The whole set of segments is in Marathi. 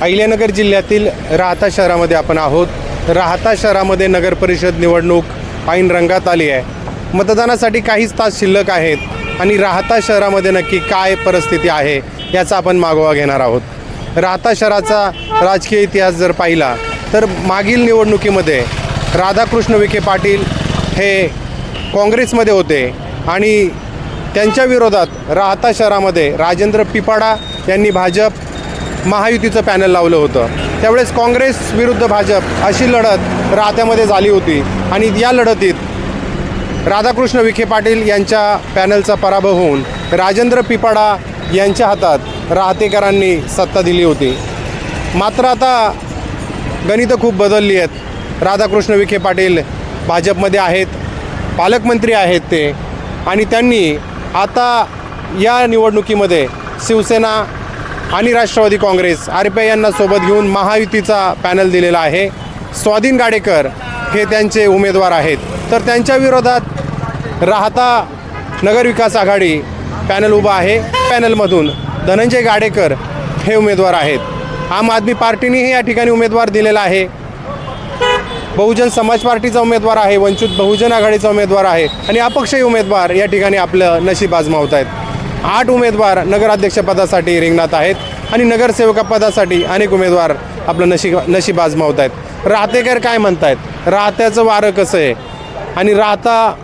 अहिल्यानगर जिल्ह्यातील राहता शहरामध्ये आपण आहोत. राहता शहरामध्ये नगर परिषद निवडणूक ऐन रंगात आली आहे. मतदानासाठी काहीच तास शिल्लक आहेत आणि राहता शहरामध्ये नक्की काय परिस्थिती आहे याचा आपण मागोवा घेणार आहोत. राहता शहराचा राजकीय इतिहास जर पाहिला तर मागील निवडणुकीमध्ये राधाकृष्ण विखे पाटील हे काँग्रेसमध्ये होते आणि त्यांच्या विरोधात राहता शहरामध्ये राजेंद्र पिपाडा यांनी भाजप महायुतीचं पॅनल लावलं होतं. त्यावेळेस काँग्रेस विरुद्ध भाजप अशी लढत राहत्यामध्ये झाली होती. आणि या लढतीत राधाकृष्ण विखे पाटील यांच्या पॅनलचा पराभव होऊन राजेंद्र पिपाडा यांच्या हातात राहतेकरांनी सत्ता दिली होती. मात्र आता गणितं खूप बदलली आहेत. राधाकृष्ण विखे पाटील भाजपमध्ये आहेत पालकमंत्री आहेत ते. आणि त्यांनी आता या निवडणुकीमध्ये शिवसेना आणि Rashtravadi Congress R P I यांना सोबत घेऊन महायुतीचा पॅनल दिलेला आहे. स्वाधीन गाडेकर हे त्यांचे उमेदवार आहेत. तर त्यांच्या विरोधात राहता नगरविकास आघाडी पॅनल उभा आहे. पॅनलमधून धनंजय गाडेकर हे उमेदवार आहेत. आम आदमी पार्टीनेही या ठिकाणी उमेदवार दिलेला आहे. बहुजन समाज पार्टीचा उमेदवार आहे. वंचित बहुजन आघाडीचा उमेदवार आहे. आणि अपक्षही उमेदवार या ठिकाणी आपलं नशीब आजमावत आहेत आठ उमेदवार नगराध्यक्षपदासाठी रिंगणात आहेत आणि नगरसेवकापदासाठी अनेक उमेदवार आपलं नशीब नशीब आजमावत आहेत. राहतेकर काय म्हणतायत? राहत्याचं वारं कसं आहे? आणि राहता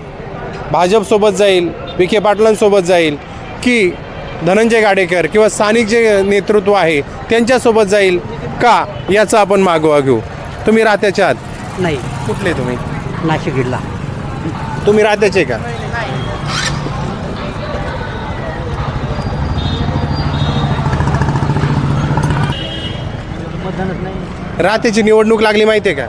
भाजपसोबत जाईल विखे पाटलांसोबत जाईल की धनंजय गाडेकर किंवा स्थानिक जे नेतृत्व आहे त्यांच्यासोबत जाईल का याचा आपण मागोवा घेऊ. तुम्ही राहत्याच्या आहात? नाही. कुठले तुम्ही? नाशिक जिल्हा तुम्ही राहत्याचे का? राहत्याची निवडणूक लागली माहिती आहे का?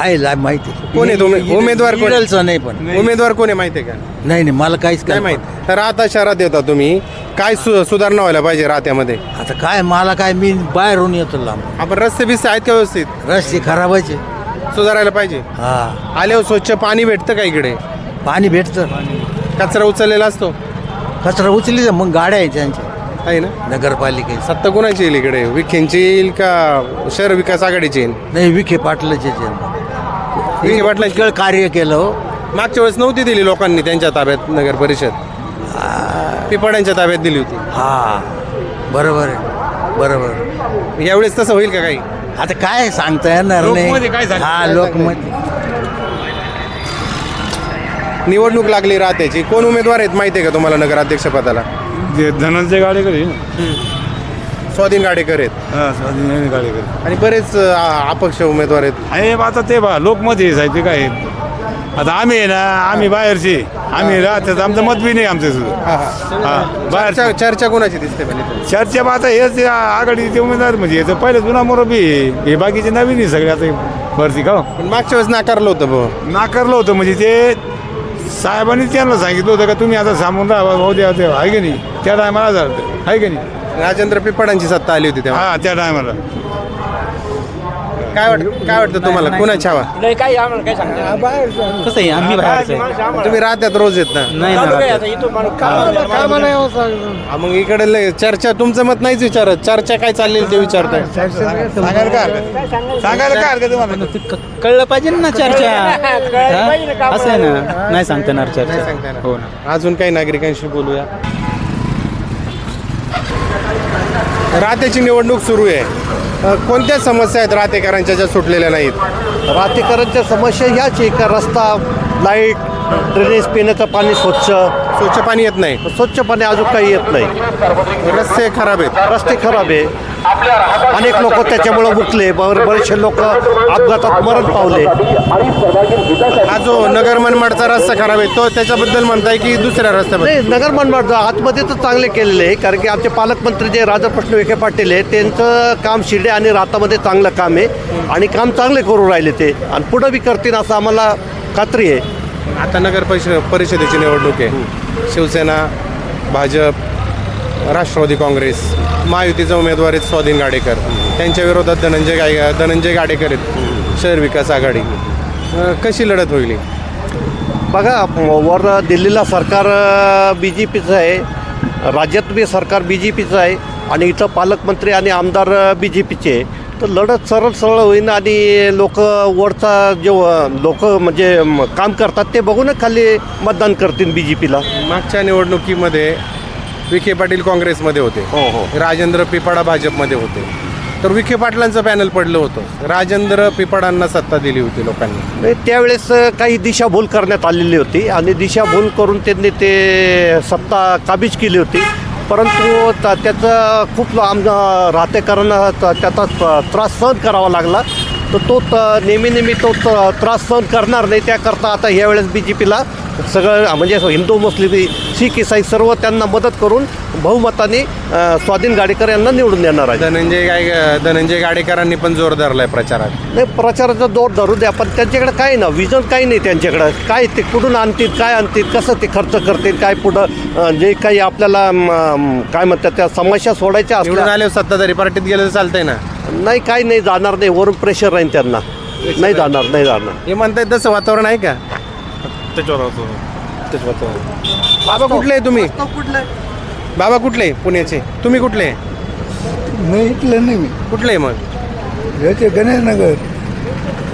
आहे ला माहिती. कोण आहे तुम्ही? उमेदवार कोण? नाही पण. उमेदवार कोण आहे माहिती आहे का? नाही नाही मला काहीच काय काय माहीत. राहता शहरात येता तुम्ही. काय सु सुधारणा व्हायला पाहिजे राहत्यामध्ये आता काय मला काय मी बाहेरून येतो लांब. आपण रस्ते बिस्ते आहेत का व्यवस्थित? रस्ते खराबाचे सुधारायला पाहिजे. हा. आल्यावर स्वच्छ पाणी भेटतं का इकडे? पाणी भेटतं. कचरा उचललेला असतो. कचरा उचली मग गाड्या आहे त्यांच्या. आहे ना? नगरपालिकेची. सत्ता कोणाची येईल इकडे? विखेंची येईल का शहर विकास आघाडीची येईल? नाही विखे पाटलाचे विखे पाटलांची. पुष्कळ कार्य केलं. हो. मागच्या वेळेस नव्हती दिली लोकांनी त्यांच्या ताब्यात नगर परिषद. पिपाड्यांच्या ताब्यात दिली होती. हा बरोबर आहे बरोबर यावेळेस तसं होईल का काही? आता काय सांगता येणार काय नाही हा लोकमत निवडणूक लागली राहत्याची कोण उमेदवार आहेत माहिती आहे का तुम्हाला नगराध्यक्ष पदाला? ते धनंजय गाडेकर आहे ना. स्वाधीन गाडेकर आहेत. हा स्वाधीन गाडेकर. आणि बरेच अ, अपक्ष उमेदवार आहेत. आहे बा आता ते बा लोकमध्ये आहे ते काय आहे. आता आम्ही आहे ना आम्ही बाहेरचे. आम्ही राहतात आमचं मत बी नाही आमचं. सुद्धा हा. बाहेर. चर्चा चर्चा कोणाची दिसते म्हणजे? चर्चा बा आता हेच आघाडीचे उमेदवार म्हणजे याचं पहिलं जुना मोरबी. हे बाकीचे नवीन आहे सगळे आता भरती का हो? पण मागच्या वेळेस नाकारलं होतं भाऊ. नाकारलं होतं म्हणजे ते साहेबांनी त्यांना सांगितलं होतं का तुम्ही आता सामोर राहा भाऊ द्या ते आहे की नाही? त्या टायमाला झालं. आहे की नाही? राजेंद्र पिपाडांची सत्ता आली होती तेव्हा. हा त्या टायमाला काय वाटतं काय वाटतं तुम्हाला? कोणाची हवा? कसं आहे आम्ही बाहेरचं आहे. तुम्ही राहत्यात रोज येत ना नाही ना हा, मग इकडे लय चर्चा तुमचं मत नाहीच विचारत. चर्चा काय चालली ते विचारताय? सांगायला काय हरकत? सांगायला काय हरकत तुम्हाला? ते क- कळलं पाहिजे ना चर्चा. हा? असं आहे ना. नाही सांगता येणार नाही सांगता चर्चा येणार. हो ना. अजून काही नागरिकांशी बोलूया. राहत्याची निवडणूक सुरू आहे. कोणत्या समस्या आहेत? राहतेकरांच्या ज्या सुटलेल्या नाहीत. राहतेकरांच्या समस्या ह्याच आहे का रस्ता लाइट ड्रेनेज पिण्याचं पाणी स्वच्छ स्वच्छ पाणी येत नाही. स्वच्छ पाणी अजून काही येत नाही. रस्ते खराब आहेत. रस्ते खराब आहे. अनेक लोक त्याच्यामुळे मुकले बर- बरेचसे लोक अपघातात मरण पावले. हा जो नगर मनमाडचा रस्ता खराब आहे तो त्याच्याबद्दल म्हणताय की दुसऱ्या नाही नगर मनमाड आतमध्ये तर चांगले केलेले आहे कारण की आमचे पालकमंत्री जे राधाकृष्ण विखे पाटील आहे त्यांचं काम शिर्डे आणि रातामध्ये चांगलं काम आहे. आणि काम चांगले करू राहिले ते. आणि पुढं बी करतील असं आम्हाला खात्री आहे. आता नगर परिषद परिषदेची निवडणूक आहे. शिवसेना भाजप राष्ट्रवादी काँग्रेस महायुतीचा उमेदवार आहेत स्वाधीन गाडेकर. त्यांच्या विरोधात धनंजय गाय धनंजय गाडेकर आहेत. शहर विकास आघाडी. कशी लढत होईल बघा वर दिल्लीला सरकार बी जे पीचं आहे. राज्यात बी सरकार बी जे पीचं आहे. आणि इथं पालकमंत्री आणि आमदार बी जे पीचे आहे. तर लढत सरळ सरळ होईन आणि लोक वरचा जे लोक म्हणजे काम करतात ते बघूनच खाली मतदान करतील बी जे पीला मागच्या निवडणुकीमध्ये विखे पाटील काँग्रेसमध्ये होते. हो हो. राजेंद्र पिपाडा भाजपमध्ये होते. तर विखे पाटलांचं पॅनल पडलं होतं. राजेंद्र पिपाडांना सत्ता दिली होती लोकांनी. नाही, त्यावेळेस काही दिशाभूल करण्यात आलेली होती आणि दिशाभूल करून त्यांनी ते सत्ता काबीज केली होती. परंतु त- त्याचं खूप आम राहतेकरांना त- त्याचा त- त्रास सहन करावा लागला. तर तो त- नेहमी नेहमी तो त्रास सहन करणार नाही त्याकरता आता यावेळेस बी जे पीला सगळं म्हणजे हिंदू मुस्लिम शीख इसाई सर्व त्यांना मदत करून बहुमताने स्वाधीन गाडेकर यांना निवडून देणार आहे. धनंजय गाय धनंजय गाडेकरांनी पण जोर धरलाय प्रचारात. नाही प्रचाराचा जोर धरू द्या पण त्यांच्याकडे काय ना विजन काही नाही त्यांच्याकडं. काय ते कुठून आणतील काय आणतील कसं ते खर्च करतील काय पुढं जे काही आपल्याला काय म्हणतात त्या समस्या सोडायच्या निवडून आले सत्ताधारी पार्टीत गेलं तर चालतंय ना. नाही काही नाही जाणार नाही वरून प्रेशर राहील त्यांना. नाही जाणार नाही जाणार. हे म्हणतायत तसं वातावरण आहे का? बाबा कुठले आहे तुम्ही? बाबा कुठले पुण्याचे? तुम्ही कुठले नाही इथलं नाही मी. कुठले आहे मग? याचे गणेश नगर.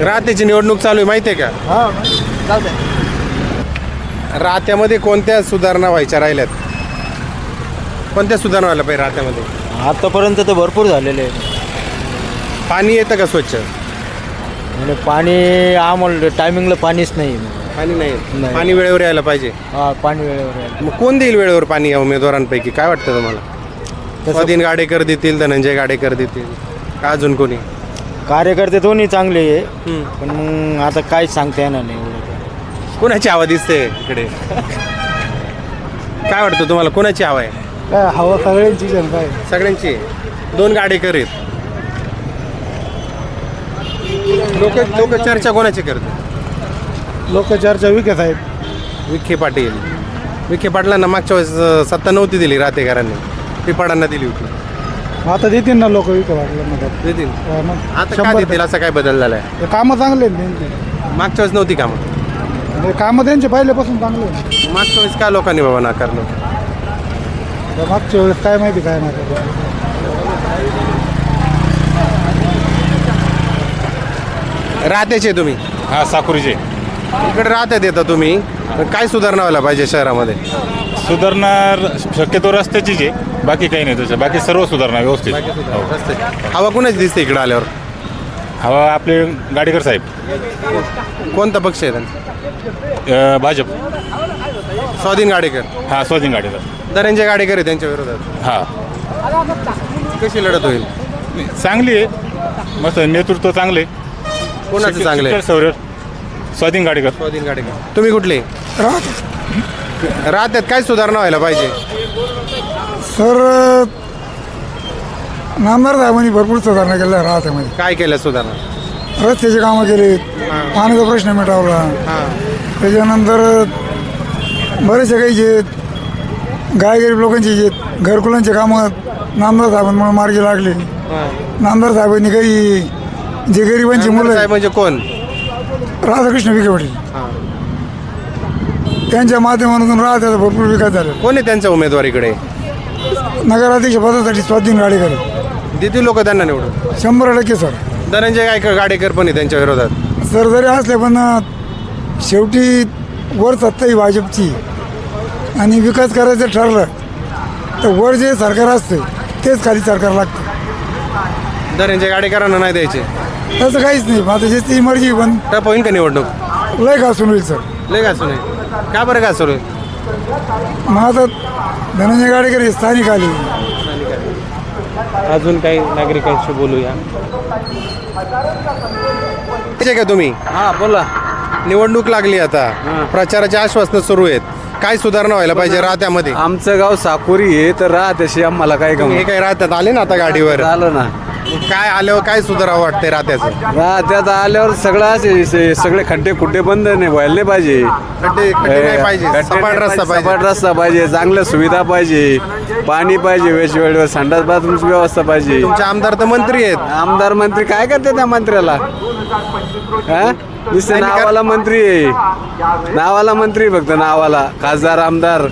राहतेची निवडणूक चालू आहे माहिती आहे का? हा राहत्यामध्ये कोणत्या सुधारणा व्हायच्या राहिल्यात? कोणत्या सुधारणा व्हायला पाहिजे राहत्यामध्ये? आतापर्यंत तर भरपूर झालेले आहे पाणी येतं का स्वच्छ? म्हणजे पाणी आम्हाला टायमिंगला पाणीच नाही. पाणी नाही. नाही. पाणी वेळेवर यायला पाहिजे. हा पाणी वेळेवर यायला. मग कोण देईल वेळेवर पाणी या उमेदवारांपैकी? काय वाटतं तुम्हाला? तसं स्वाधीन गाडेकर देतील धनंजय गाडेकर देतील. का अजून कोणी? कार्यकर्ते दोन्ही चांगले आहे. हम्म. पण मग आता काय सांगता येणार नाही एवढं कोणाची हवा दिसते इकडे? काय वाटतं तुम्हाला? कोणाची हवा आहे? काय हवा सगळ्यांची जण काय? सगळ्यांची. आहे. दोन गाडेकर आहेत. लोक लोक चर्चा कोणाची करतात? लोक चर्चा आहेत. विखे पाटील. विखे पाटलांना मागच्या वेळेस सत्ता नव्हती दिली रातेकरांनी. पिपाडांना दिली होती आता देतील ना लोक विकत वाटलं मग देतील. हा मग. आता का शंभर देतील? असा काय बदल झालाय? टक्के. कामं चांगले आहेत त्यांचे. मागच्या वेळेस नव्हती कामं. म्हणजे कामं त्यांचे पहिल्यापासून चांगले आहेत. मागच्या वेळेस का लोकांनी बाबा नाकारलं तर मागच्या वेळेस काय माहिती काय नाही. राहतेचे तुम्ही. हा साकुरीचे. इकडे राहतात येतं तुम्ही. पण काय सुधारणा व्हायला पाहिजे शहरामध्ये? सुधारणा शक्यतो रस्त्याचीच आहे. बाकी काही नाही तसं बाकी सर्व सुधारणा व्यवस्थित. हो. हवा कुणाच दिसते इकडे आल्यावर? हवा आपले गाडेकर साहेब. कोणता पक्ष आहे त्यांचा? अ, भाजप. स्वाधीन गाडेकर. हा स्वाधीन गाडेकर. धनंजय गाडेकर आहे त्यांच्या विरोधात. हा. कशी लढत होईल? चांगली आहे. मस्त नेतृत्व चांगले कोणाचं चांगलं आहे? सौर स्वाधीन गाडेकर. स्वाधीन गाडेकर. तुम्ही कुठले? राहतात काय सुधारणा व्हायला पाहिजे? सर नामदार साहेबांनी भरपूर सुधारणा केल्या राहत्यामध्ये काय केलं सुधारणा? रस्त्याची कामं केली पाण्याचा प्रश्न मिटवला. त्याच्यानंतर बरेचसे काही जे गाय गरीब लोकांचे जे घरकुलांचे कामं नामदार साहेबांमुळे मार्गी लागले. नामदार साहेबांनी काही जे गरिबांची मुलं साहेब म्हणजे कोण? राधाकृष्ण विखे पाटील त्यांच्या माध्यमातून राहत्याचा भरपूर विकास झालेला कोण आहे त्यांच्या उमेदवारीकडे? नगराध्यक्ष पदासाठी स्वाधीन गाडेकर देतील लोक त्यांना निवडून? शंभर टक्के सर. धनंजय गायकर गाडेकर पण आहे त्यांच्या विरोधात. सर जरी असले पण शेवटी वर सत्ता ही भाजपची आणि विकास करायचं ठरलं तर वर जे सरकार असते तेच खाली सरकार लागतं. धनंजय गाडेकरांना नाही द्यायचे. तसं काहीच नाही. आता जे ती मर्जी पण टप होईल का निवडणूक? लय घासून होईल सर. लय का सुरू का बरं का सुरू मग आता धनंजय गाडेकर हे स्थानिक आले. अजून काही नागरिकांशी बोलूया. का तुम्ही? हा बोला. निवडणूक लागली आता. प्रचाराची आश्वासनं सुरू आहेत. काय सुधारणा व्हायला पाहिजे राहत्यामध्ये? आमचं गाव साकोरी आहे तर राहत्याशी आम्हाला काय हे काय राहतात आले ना आता गाडीवर? झालं ना. काय आल्यावर काय सुधारावं वाटतंय राहत्याचं राहत्यात आल्यावर सगळं असे- से- सगळे खड्डे खुड्डे बंद नाही व्हायला नाही पाहिजे. खड्डे खड्डे नाही पाहिजे खड्डे सपाट नाही रस्ता सपाट पाहिजे. रस्ता पाहिजे चांगल्या सुविधा पाहिजे पाणी पाहिजे वेश वेळेवर संडास बाथरूमची व्यवस्था पाहिजे. तुमचे आमदार तर मंत्री आहेत. आमदार मंत्री काय करते त्या मंत्र्याला? हा? नुसतं नावाला मंत्री आहे. नावाला मंत्री फक्त नावाला. खासदार आमदार.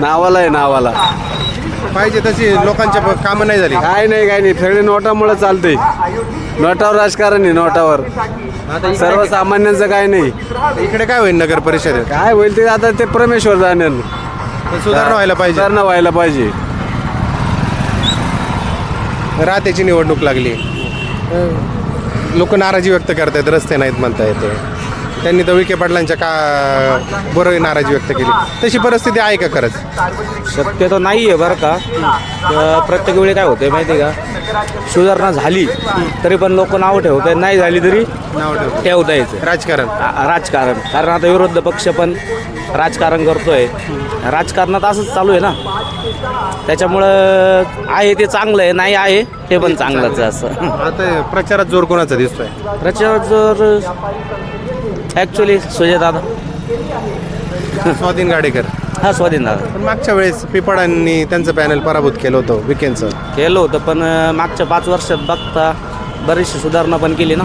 नावाला आहे नावाला. पाहिजे तशी लोकांच्या कामं नाही झाली. काय नाही काय नाही. सगळे नोटामुळे चालते नोटावर राजकारण आहे नोटावर. सर्वसामान्यांचं काय नाही. इकडे काय होईल नगर परिषदेत? काय होईल ते आता ते परमेश्वर जाणेल. पण सुधारणा व्हायला पाहिजे. सुधारणा व्हायला पाहिजे. रात्याची निवडणूक लागली. लोक नाराजी व्यक्त करतायत रस्ते नाहीत म्हणता येते त्यांनी तर विखे पाटलांच्या का बरोबर नाराजी व्यक्त केली. तशी परिस्थिती आहे का खरंच? शक्यतो नाही आहे बरं का. तर प्रत्येक वेळी काय होतंय माहिती आहे का? सुधारणा झाली तरी पण लोक नाव ठेवतात नाही झाली तरी नाव ठेव ठेवता यायचं राजकारण. राजकारण. कारण आता विरोध पक्ष पण राजकारण करतोय. राजकारणात असंच चालू आहे ना. त्याच्यामुळं आहे ते चांगलं आहे नाही आहे ते पण चांगलंच आहे असं. आता प्रचारात जोर कोणाचा दिसतोय? प्रचार जर ॲक्च्युली सुजय दादा स्वाधीन गाडेकर हा स्वाधीन दादा पण मागच्या वेळेस पिपळांनी त्यांचं पॅनल पराभूत केलं होतं विकेंडचं केलं होतं पण अं, मागच्या पाच वर्षात बघता बरीचशी सुधारणा पण केली ना.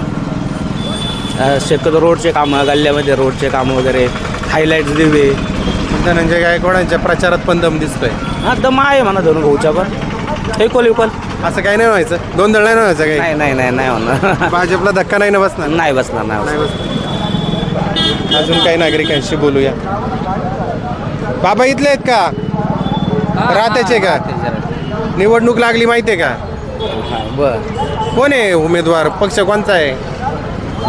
अं, शक्यतो रोडचे कामं गल्ल्यामध्ये रोडचे कामं वगैरे हायलाईट्स दिवे. धनंजय गायकवाडांच्या प्रचारात पण दम दिसतोय. हा दम आहे म्हणा धनु भाऊच्या पण. हे कोली पण असं काही नाही व्हायचं. गोंधळ नाही व्हायचं काही. नाही नाही नाही नाही होणार. भाजपला धक्का नाही ना बसणार? नाही बसणार नाही बसणार. नाही बसणार. अजून काही नागरिकांशी बोलूया. बाबा इथले आहेत का? राहत्याचे का? निवडणूक लागली माहितीये का? बर. कोण आहे उमेदवार? पक्ष कोणता आहे?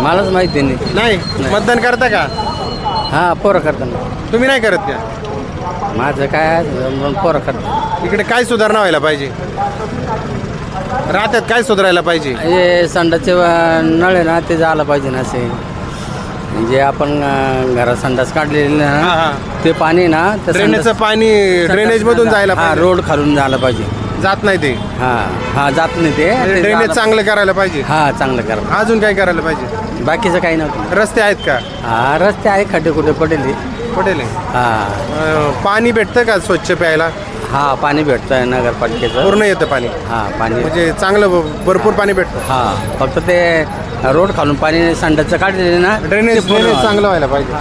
मलाच माहिती नाही. नाही? मतदान करता का? हा पोरं करताना तुम्ही नाही करत का? माझं काय पोरं करतात. इकडे काय सुधारणा व्हायला पाहिजे? राहत्यात काय सुधारायला पाहिजे? हे संडासचे नळ आहे ना ते झालं पाहिजे ना असे. म्हणजे आपण अं, घरात संडास काढलेले ना हा. ते पाणी ना ते ड्रेनेजचं संडास- पाणी ड्रेनेज मधून जायला हा पाहिजे. रोड खालून झाला पाहिजे. जात नाही ते. हा हा जात नाही ते. ते ड्रेनेज झालं- चांगलं करायला पाहिजे. हा चांगलं करा अजून काय करायला पाहिजे? बाकीचं काही नव्हतं. रस्ते आहेत का? हा रस्ते आहे खड्डे कुठे पडेल. हे. पटेल हा. अं, पाणी भेटतं का स्वच्छ प्यायला? हा पाणी भेटतंय नगरपालिकेचं. पूर्ण येतं पाणी. हा पाणी म्हणजे चांगलं भ- भरपूर पाणी भेटतं. हा फक्त ते रोड खालून पाणी संडासचं काढलेले ना ड्रेनेज ते पूर्ण ड्रेनेज चांगलं व्हायला पाहिजे.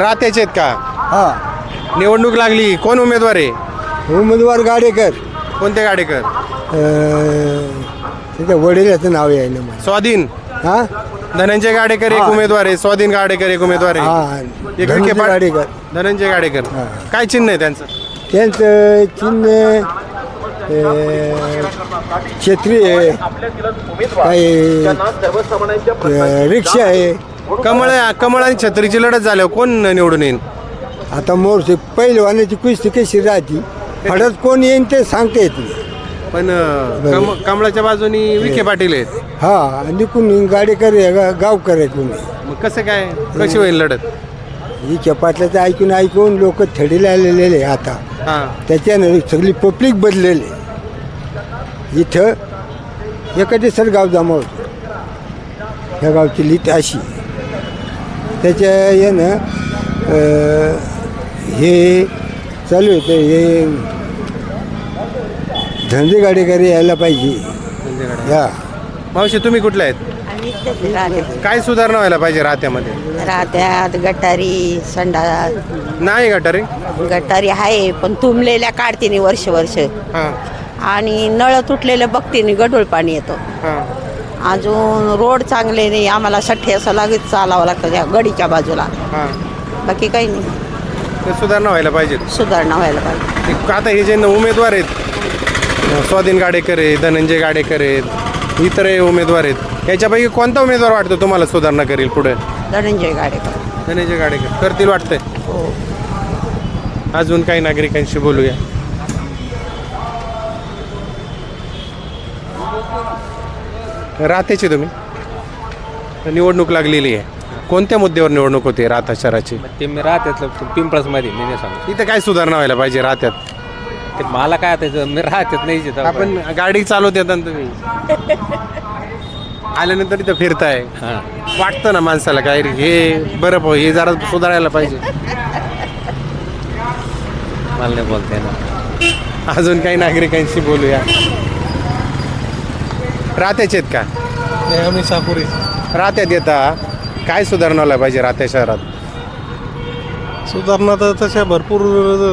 रात्याचे आहेत का? हा. निवडणूक लागली. कोण उमेदवार आहे? उमेदवार गाडेकर. कोणते गाडेकर? त्याच्या वडिलाचं नाव आहे ना मला. स्वाधीन. हा? धनंजय गाडेकर एक. उमेदवार आहे. स्वाधीन गाडेकर एक उमेदवार आहे. हा. एक विखे धनंजय पाट- गाडेकर. धनंजय गाडेकर. काय चिन्ह आहे त्यांचं? त्यांचं चिन्ह अं, छत्री आहे. अं, रिक्षा आहे. कमळ कमळ आणि छत्रीची लढत झाल्यावर कोण निवडून येईल? आता मोरचे पहिलवानाची कुस्ती कशी राहते? फडत कोण येईन ते सांगता येत नाही. पण कम कमळाच्या बाजूनी विखे पाटील आहेत. हा निकून गाडेकर आहे, गा- गावकर आहे कोणी. मग कसं काय? कशी होईल लढत? ही चपाटल्याचं ऐकून ऐकून लोक थडीला आलेले आता. हा. त्याच्यानं सगळी पब्लिक बदलेली इथं एखादी सर गाव जमावतो ह्या गावची लीत अशी. त्याच्या यानं अं, हे चालू होतं हे धंदे गाडेकरी यायला पाहिजे. या. मावशी तुम्ही कुठल्या आहेत? आणि इथेच राहते. काय सुधारणा व्हायला पाहिजे राहत्यामध्ये? राहत्यात गटारी संडास नाही गटारे? गटारी आहे पण तुंबलेल्या काढते वर्ष वर्ष. हां. आणि नळ तुटलेलं बघते गढूळ पाणी येतं. हां. अजून रोड चांगले नाही आम्हाला साठी असं लागत चालावं लागतं त्या गडीच्या बाजूला. हां. बाकी काही नाही. ते सुधारणा व्हायला पाहिजे सुधारणा व्हायला पाहिजे. आता हे जे उमेदवार आहेत स्वाधीन गाडेकर आहेत धनंजय गाडेकर आहेत इतर उमेदवार आहेत. याच्यापैकी कोणता उमेदवार वाटतो तुम्हाला सुधारणा करेल पुढे? धनंजय गाडेकर. धनंजय गाडेकर. करतील वाटतंय. हो. अजून काही नागरिकांशी बोलूया. राहतेची तुम्ही? निवडणूक लागलेली आहे. कोणत्या मुद्द्यावर निवडणूक होते राहता शहराची? ते मी राहतात पिंपळसमध्ये मी नाही सांगू इथं काय सुधारणा व्हायला पाहिजे राहत्यात? ते मला काय त्याचं मी राहतात नाही तिथं. आपण गाडी चालवत येतात तुम्ही. आल्यानंतर इथं फिरताय. वाटतं ना माणसाला काय रे, हे बरं प- हे जरा सुधारायला पाहिजे. मला नाही बोलता येणार. अजून काही नागरिकांशी बोलूया. रात्याचे आहेत का? आम्ही सापुरी रात्यात येता. काय सुधारणा व्हायला पाहिजे रात्या शहरात? सुधारणा तर तशा भरपूर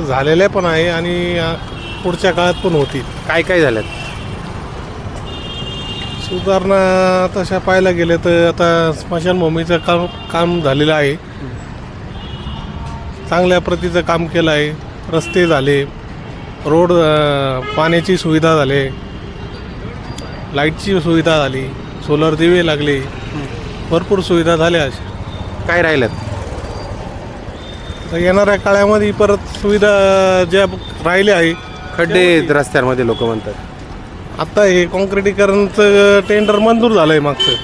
झालेल्या पण आहे आणि पुढच्या काळात पण होतील. काय काय झाल्यात? सुधारणा तशा पाहायला गेले तर आता स्मशानभूमीचं काम काम झालेलं आहे. चांगल्या प्रतीचं काम केलं आहे. रस्ते झाले. रोड अ, पाण्याची सुविधा झाले. लाईटची सुविधा झाली. सोलर दिवे लागले. भरपूर सुविधा झाल्या. काय राहिल्यात? तर येणाऱ्या काळामध्ये परत सुविधा ज्या राहिल्या आहे खड्डे आहेत रस्त्यांमध्ये लोक म्हणतात. आता हे कॉन्क्रिटीकरणचं टेंडर मंजूर झालं आहे मागचं.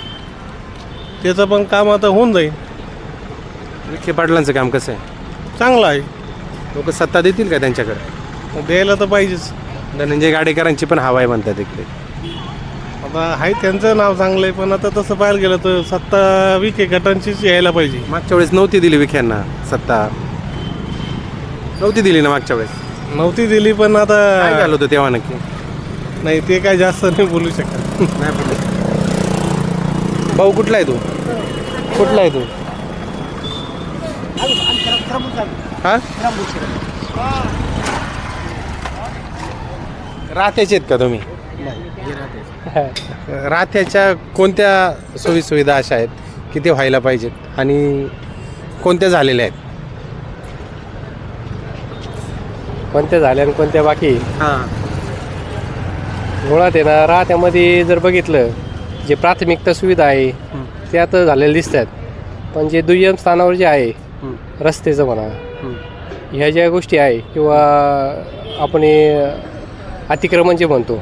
त्याचं पण काम आता होऊन जाईल. विखे पाटलांचं काम कसं आहे? चांगलं आहे. लोक सत्ता देतील का त्यांच्याकडे? द्यायला तर पाहिजेच. धनंजय गाडेकरांची पण हवा आहे म्हणतात इकडे. आता आहे त्यांचं नाव चांगलं आहे पण आता तसं पाहायला गेलं तर सत्ता विखे गटांचीच यायला पाहिजे. मागच्या वेळेस नव्हती दिली विखेंना सत्ता. नव्हती दिली ना मागच्या वेळेस? नव्हती दिली पण काय आता झालं होतं तेव्हा नक्की? नाही ते काय जास्त नाही बोलू शकत. नाही बोलले भाऊ कुठला आहे तू? कुठला आहे तू? हा? रात्याचे आहेत का तुम्ही? रात्याच्या कोणत्या सोयी सुविधा अशा आहेत की ते व्हायला पाहिजेत? आणि कोणत्या झालेल्या आहेत? कोणत्या झाल्या आणि कोणत्या बाकी? हां. मुळात आहे ना राहत्यामध्ये जर बघितलं जे प्राथमिकता सुविधा आहे त्या तर झालेल्या दिसतात. पण जे दुय्यम स्थानावर जे आहे रस्त्याचं म्हणा ह्या ज्या गोष्टी आहे किंवा आपण हे अतिक्रमण जे म्हणतो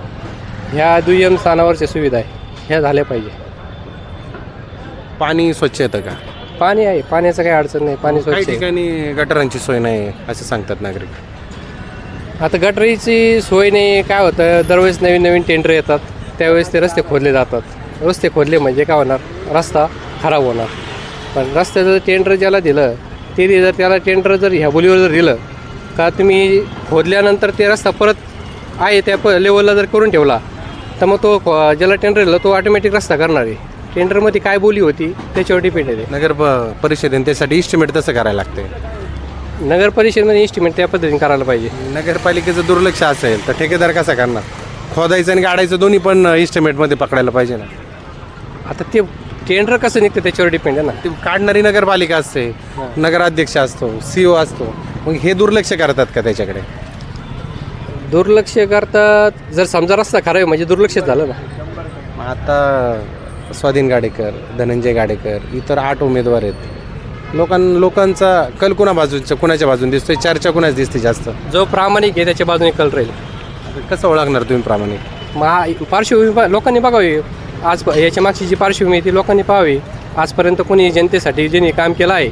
ह्या दुय्यम स्थानावरच्या सुविधा आहे ह्या झाल्या पाहिजे. पाणी स्वच्छ येतं का? पाणी आहे पाण्याचं काही अडचण नाही पाणी काही स्वच्छ आहे. ठिकाणी गटारांची सोय नाही असं सांगतात नागरिक. आता गटरीची सोय नाही काय होतं दरवेळेस नवीन नवीन टेंडर येतात त्यावेळेस ते रस्ते खोदले जातात. रस्ते खोदले म्हणजे काय होणार? रस्ता खराब होणार. पण रस्त्याचं टेंडर ज्याला दिलं ते जर त्याला टेंडर जर ह्या बोलीवर जर दिलं का तुम्ही खोदल्यानंतर ते रस्ता परत आहे त्या प लेवलला जर करून ठेवला तर मग तो ज्याला टेंडर दिलं तो ऑटोमॅटिक रस्ता करणार आहे. टेंडरमध्ये काय बोली होती त्याच्यावर डिपेंड आहे. नगर प- परिषदेने त्यासाठी इस्टिमेट तसं करायला लागते नगर परिषदेमध्ये इस्टिमेट त्या पद्धतीने करायला पाहिजे. नगरपालिकेचं दुर्लक्ष असेल तर ठेकेदार कसा करणार? खोदायचं आणि गाडायचं दोन्ही पण इस्टिमेटमध्ये पकडायला पाहिजे ना. आता ते टेंडर कसं निघतं त्याच्यावर डिपेंड आहे ना. ती काढणारी नगरपालिका असते नगराध्यक्ष असतो सीओ असतो. मग हे दुर्लक्ष करतात का त्याच्याकडे? दुर्लक्ष करतात. जर समजा रस्ता खरा आहे म्हणजे दुर्लक्ष झालं ना. मग आता स्वाधीन गाडेकर धनंजय गाडेकर इतर आठ उमेदवार आहेत. लोकां लोकांचा कल कुणा बाजूचा कुणाच्या बाजून दिसतोय? चर्चा कुणाच दिसते जास्त? जो प्रामाणिक आहे त्याच्या बाजूने कल राहील. कसं ओळखणार तुम्ही प्रामाणिक? मग हा पार्श्वभूमी पा- लोकांनी बघावी. आज प- याच्या मागची जी पार्श्वभूमी आहे ती लोकांनी पाहावी. आजपर्यंत कोणी जनतेसाठी ज्यांनी काम केलं आहे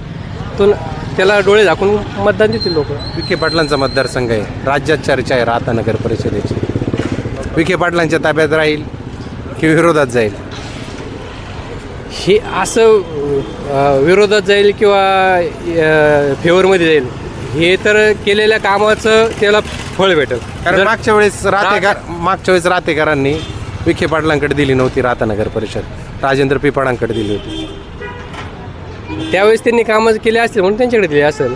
तो त्याला डोळे झाकून मतदान देतील लोक. विखे पाटलांचा मतदारसंघ आहे. राज्यात चर्चा आहे राहता नगर परिषदेची. विखे पाटलांच्या ताब्यात राहील की विरोधात जाईल? हे असं विरोधात जाईल किंवा फेवरमध्ये जाईल हे तर केलेल्या कामाचं त्याला फळ भेटेल. कारण जर- मागच्या वेळेस रातेकर मागच्या वेळेस रातेकरांनी विखे पाटलांकडे दिली नव्हती राहता नगर परिषद. राजेंद्र पिपाळांकडे दिली होती. त्यावेळेस त्यांनी कामं केले असतील म्हणून त्यांच्याकडे दिले असेल.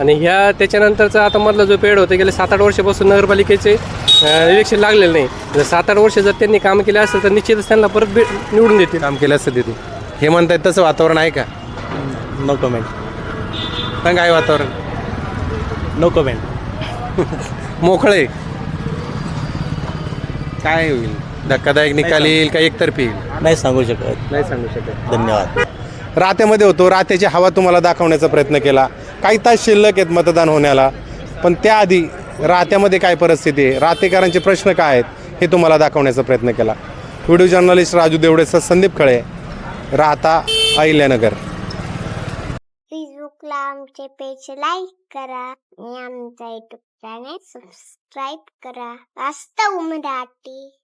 आणि ह्या त्याच्यानंतरचा आता मधला जो पेड होता गेले सात आठ वर्षापासून नगरपालिकेचे इलेक्शन लागलेलं नाही. जर सात आठ वर्ष जर त्यांनी काम केले असेल तर निश्चितच त्यांना परत भे निवडून देतील. काम केलं असतं तिथे हे म्हणतायत तसं वातावरण आहे का? नो कमेंट सांग आहे वातावरण? नो कमेंट मोकळे. काय होईल? धक्कादायक निकाल येईल का एकतर्फी येईल? नाही सांगू शकत. नाही सांगू शकत. धन्यवाद. रात्यामध्ये होतो. रात्याची हवा तुम्हाला दाखवण्याचा प्रयत्न केला. काही तास शिल्लक आहेत मतदान होण्याला. पण त्याआधी रात्यामध्ये काय परिस्थिती आहे? रातेकरांचे प्रश्न काय आहेत हे तुम्हाला दाखवण्याचा प्रयत्न केला. व्हिडिओ जर्नलिस्ट राजू देवडेसह संदीप खळे. राहता अहिल्यानगर. फेसबुकला आमचे पेज लाईक करा आणि आमचा युट्यूब चॅनेल सबस्क्राईब करा. वास्तव मराठी.